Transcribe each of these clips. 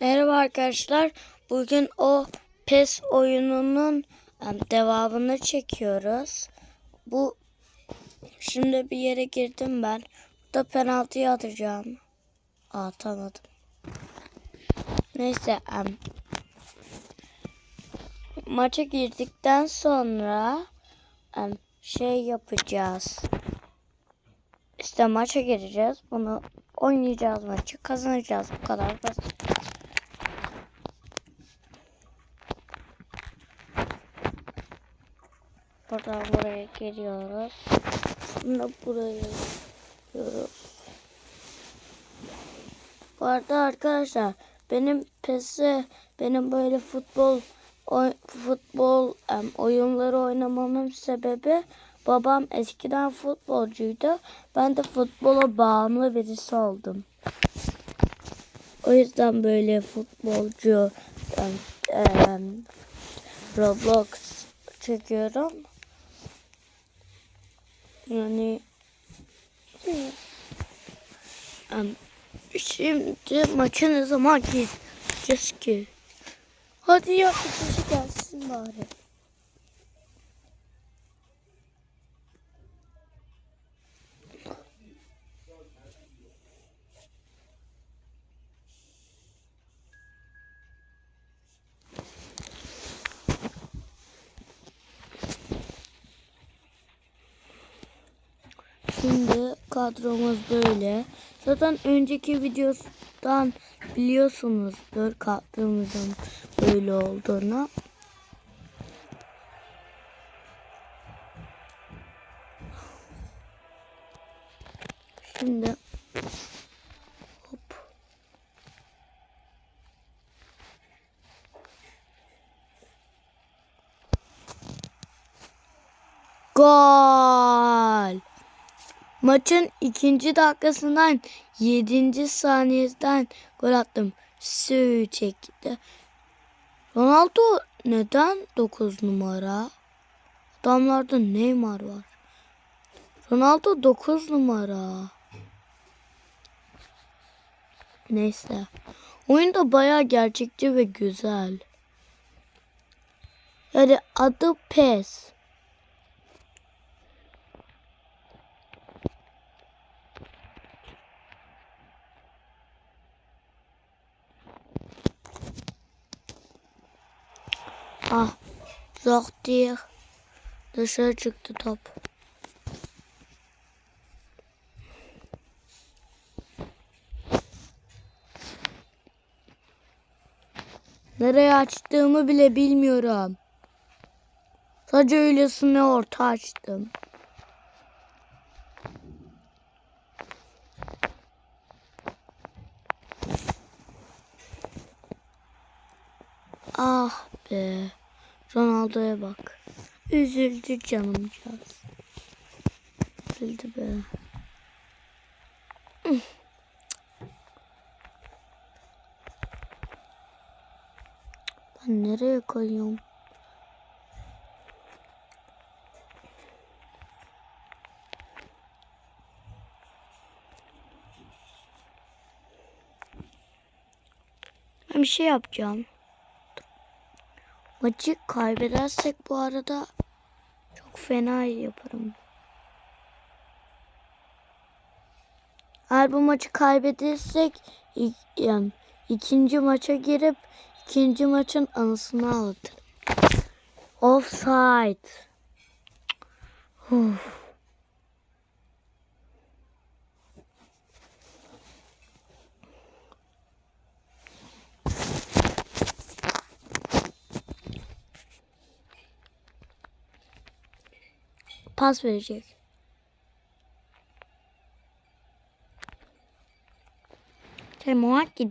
Merhaba arkadaşlar. Bugün o PES oyununun devamını çekiyoruz. Bu şimdi bir yere girdim ben. Burada penaltıyı atacağım. Atamadım. Neyse maça girdikten sonra şey yapacağız. İşte maça gireceğiz. Bunu oynayacağız maçı. Kazanacağız. Bu kadar basit. Buradan buraya geliyoruz. Şimdi buraya geliyoruz. Bu arada arkadaşlar benim PES'e benim böyle futbol oy- futbol em, oyunları oynamamın sebebi babam eskiden futbolcuydu. Ben de futbola bağımlı birisi oldum. O yüzden böyle futbolcu em, em, Roblox çekiyorum. Yani şimdi maça ne zaman gideceğiz ki? Hadi ya gelsin bari. Şimdi kadromuz böyle. Zaten önceki videodan biliyorsunuzdur kadromuzun böyle olduğunu. Şimdi hop. Gol! Maçın ikinci dakikasından yedinci saniyeden gol attım. Sü çekti. Ronaldo neden 9 numara? Adamlarda Neymar var. Ronaldo 9 numara. Neyse. Oyun da bayağı gerçekçi ve güzel. Yani adı PES. Ah, sortir. Dışarı çıktı top. Nereye açtığımı bile bilmiyorum. Sadece öylesine orta açtım. Ah be. Ronaldo'ya bak. Üzüldü canımcağız. Üzüldü be. Ben nereye koyuyorum? Ben bir şey yapacağım. Maçı kaybedersek bu arada çok fena yaparım. Eğer bu maçı kaybedersek ik- yani ikinci maça girip ikinci maçın anısını ağlatırım. Offside. Uf. Pas verecek. C'est moi qui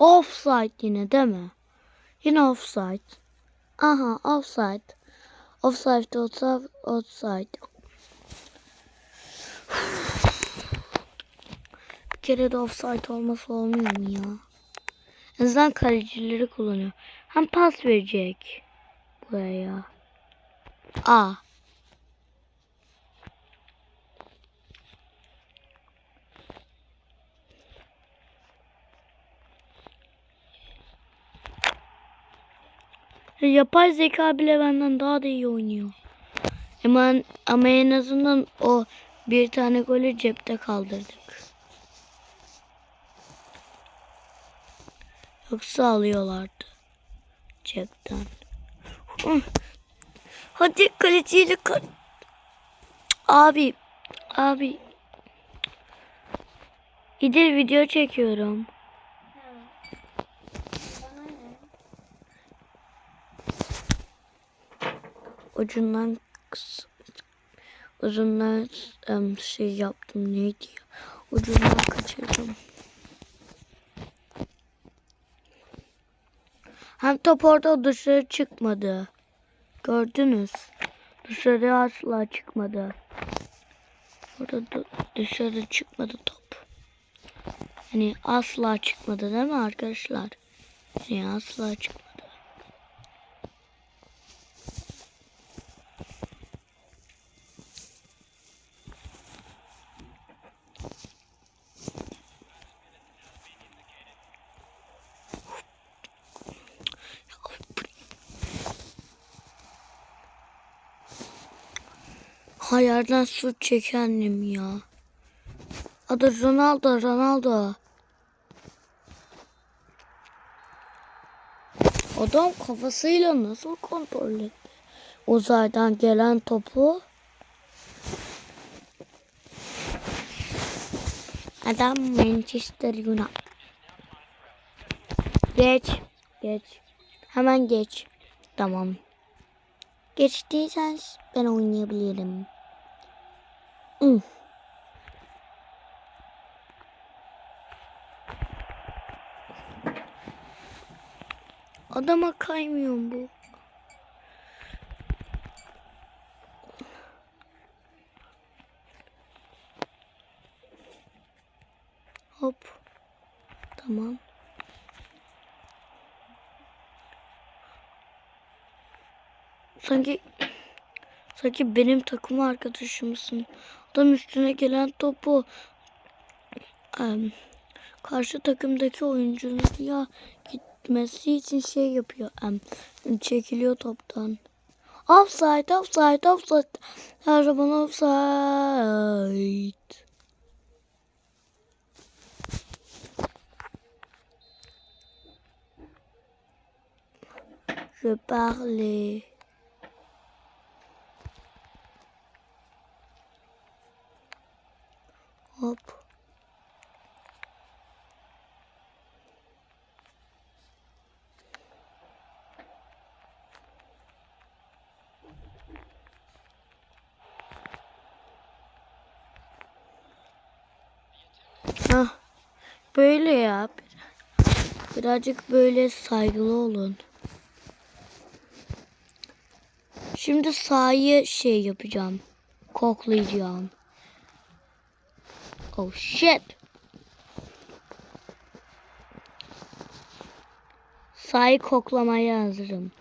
Offside yine değil mi? Yine offside. Aha offside. Offside, offside, offside. Bir kere de offside olması olmuyor mu ya? En azından kalecileri kullanıyor. Hem pas verecek. Buraya. A. Yapay zeka bile benden daha da iyi oynuyor. Ama, ama en azından o bir tane golü cepte kaldırdık. Yoksa alıyorlardı. Cepten. Hadi kaleciyle kal Abi. Abi. İdil video çekiyorum. Ucundan uzundan em, şey yaptım neydi ya? Ucundan kaçırdım. Hem top orada dışarı çıkmadı. Gördünüz. Dışarı asla çıkmadı. Orada da dışarı çıkmadı top. Yani asla çıkmadı değil mi arkadaşlar? Yani asla çıkmadı. Hayalden su çekendim ya. Adı Ronaldo, Ronaldo. Adam kafasıyla nasıl kontrol etti? Uzaydan gelen topu. Adam Manchester United. Geç. Geç. Hemen geç. Tamam. Geçtiysen ben oynayabilirim. Hı. Adama kaymıyor bu. Hop. Tamam. Sanki sanki benim takım arkadaşımsın. Adam üstüne gelen topu karşı takımdaki oyuncunun ya gitmesi için şey yapıyor. Em, çekiliyor toptan. Offside, offside, offside. Her zaman offside. Je parlais. Hop. Böyle yap. Birazcık böyle saygılı olun. Şimdi sahayı şey yapacağım. Koklayacağım. Oh shit. Sahayı koklamaya hazırım.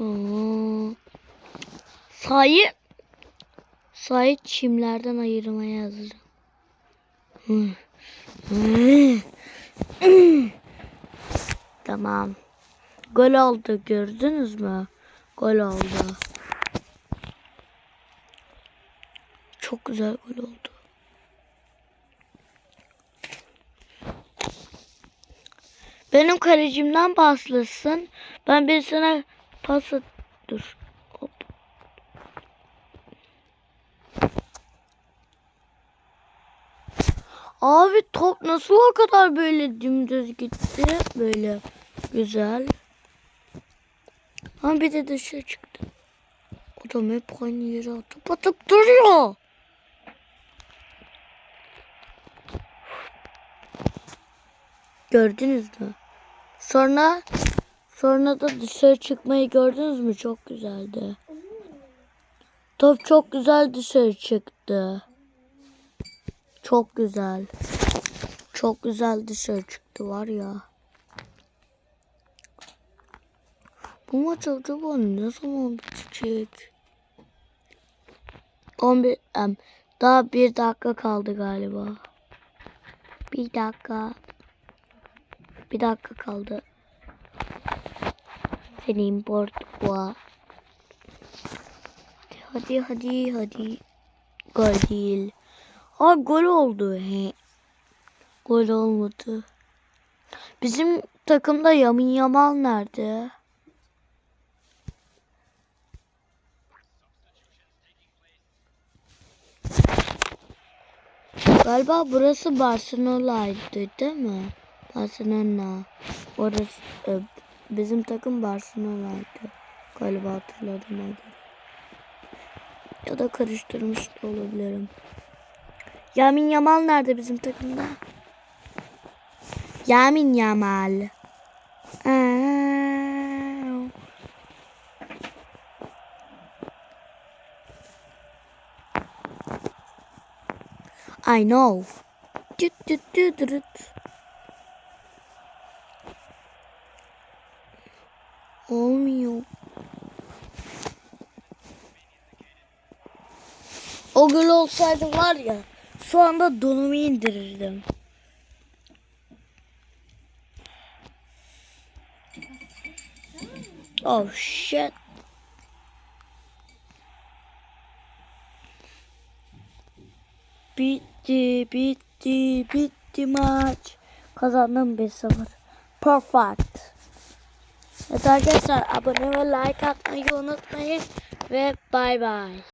Oo. Sahayı sahayı çimlerden ayırmaya hazırım. Tamam. Gol oldu gördünüz mü? Gol oldu. Çok güzel gol oldu. Benim kalecimden paslasın. Ben bir sana pas at- Dur. Hop. Abi top nasıl o kadar böyle dümdüz gitti? Böyle güzel. Ama bir de dışarı çıktı. Adam hep aynı yere atıp atıp duruyor. Gördünüz mü? Sonra sonra da dışarı çıkmayı gördünüz mü? Çok güzeldi. Top çok güzel dışarı çıktı. Çok güzel. Çok güzel dışarı çıktı var ya. Bu maç acaba ne zaman bitecek? 11 em, daha bir dakika kaldı galiba. Bir dakika. Bir dakika kaldı. Senin Portugal. Hadi hadi hadi. Gol değil. Ha gol oldu. He. Gol olmadı. Bizim takımda Yamin Yamal nerede? Galiba burası Barcelona'ydı değil mi? Barcelona. Orası e, bizim takım Barcelona'ydı. Galiba hatırladığıma göre. Ya da karıştırmış da olabilirim. Yamin Yamal nerede bizim takımda? Yamin Yamal. Aa. I know. Düt düt düt düt. Olmuyor. O gol olsaydı var ya şu anda donumu indirirdim. Oh shit. Bitti, bitti, bitti maç. Kazandım 1-0. Perfect. Evet arkadaşlar abone ve like atmayı unutmayın. Ve bay bay.